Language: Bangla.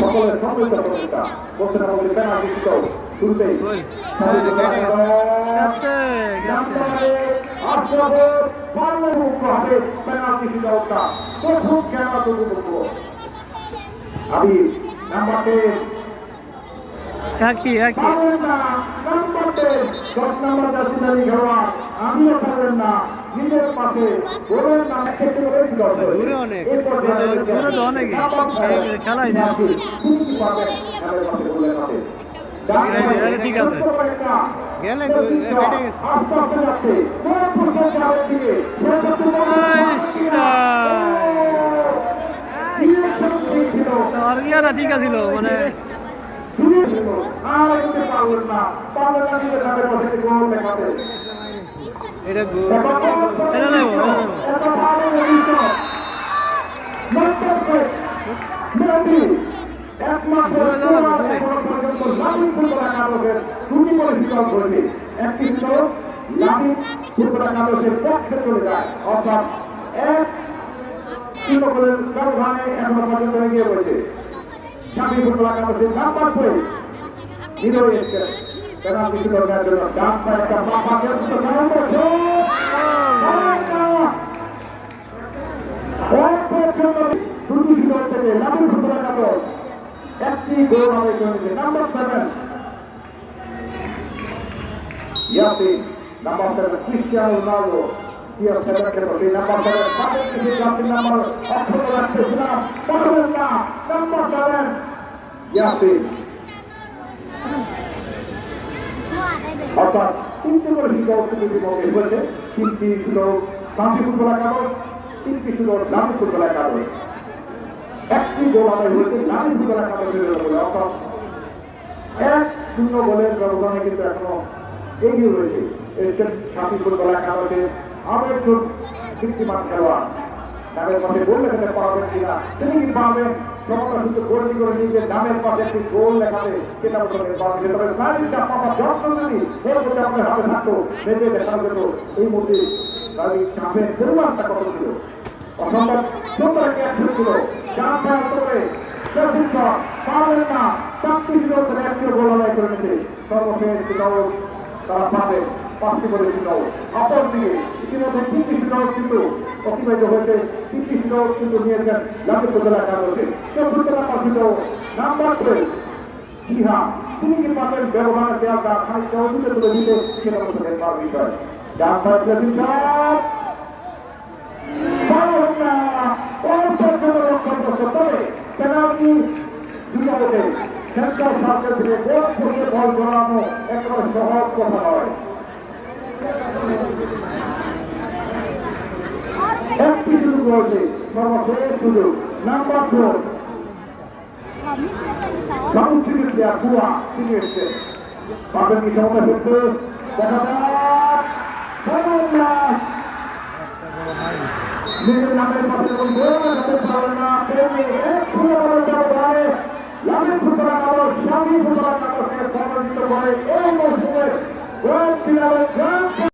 সকলের সম্মিলিত প্রচেষ্টা পেনাল্টি ছিল শুরুতেই করব আমি নাম্বার টেন একই। একই নাম্বার টেন দশ নাম্বার জাসিদারি খেলোয়াড় আমিও পারলেন না। নিজের পাশে না দূরে অনেক। দূরে তো খেলাই না। ঠিক আছে। গেলে বেটে গেছে। আর ঠিক আছিল মানে এটা গো- এটা নেব এটা নেব একমাত্র জোরে দুটি করে শিকার করেছে একটি ছিল লাভিং ফুটবল একাদশের পক্ষে চলে যায় অর্থাৎ এক শূন্য ব্যবধানে এখনও পর্যন্ত এগিয়ে রয়েছে লাভিং ফুটবল একাদশের নাম্বার পেনাল্টি ছিল ডান পায়ে একটা পা পা কেটে তো নম্বর এক পর্যন্ত দুটি থেকে লাভিং ফুটবল একাদশ একটি গোল হবে চলেছে number seven Yasin, number seven Cristiano Ronaldo ইয়ার সেভেন খেলো সেই নাম্বার সেভেন তাদের কিছু ইয়াসিন নাম্বার অক্ষত রাখতেছিলাম পারবেন না নাম্বার সেভেন তিনটি করে শিক্ষা উত্তরটি মধ্যে হয়েছে তিনটি ছিল শান্তি ফুটবল একাদশ তিনটি একটি গোল আদায় হয়েছে নামি একাদশের উপরে অর্থাৎ এক শূন্য গোলের ব্যবধানে কিন্তু এখনও এগিয়ে রয়েছে। এসেছেন সাথী ফুটবল একাদশে আবেগ কীর্তিমান খেলোয়াড়। নামের আপনার হাতে থাকতো এই মুহূর্তে অসম্ভব সুন্দর একটি অ্যাকশন ছিল। চাপ ফেরার করে পারবেন না। চারটি ছিল একটি গোল আদায় করে নিতে। সর্বশেষ ছিল তারা পাবে। পাঁচটি করে ছিল অপর দিকে ইতিমধ্যে তিনটি ছিল কিন্তু অতিবাহিত হয়েছে। তিনটি ছিল কিন্তু নিয়েছেন জাতীয় জেলা কাগজে। চতুর্থ নাম্বার নাম্বার জি হ্যাঁ পাবেন ব্যবহার দেওয়াটা খানিকটা অতীতে ডাক্তার সব পারবেন না অল্প সময় রক্ষণ করতে তবে পেনাল্টি দুটাকে সার্কেল থেকে গোল করে বল জড়ানো একেবারে সহজ কথা নয়। একটি সুযোগ রয়েছে সর্বশেষ সুযোগ, নাম্বার ফোর তিনি এসছেন। পাবেন কি করতে দেখা যাক। নিজের নামের পাশে তেমনি এক শূন্য বলে যাওয়া পারে লাভের ফুটবলার কাগজ স্বামী ফুটবলার কাগজকে পরাজিত করে এই মৌসুমে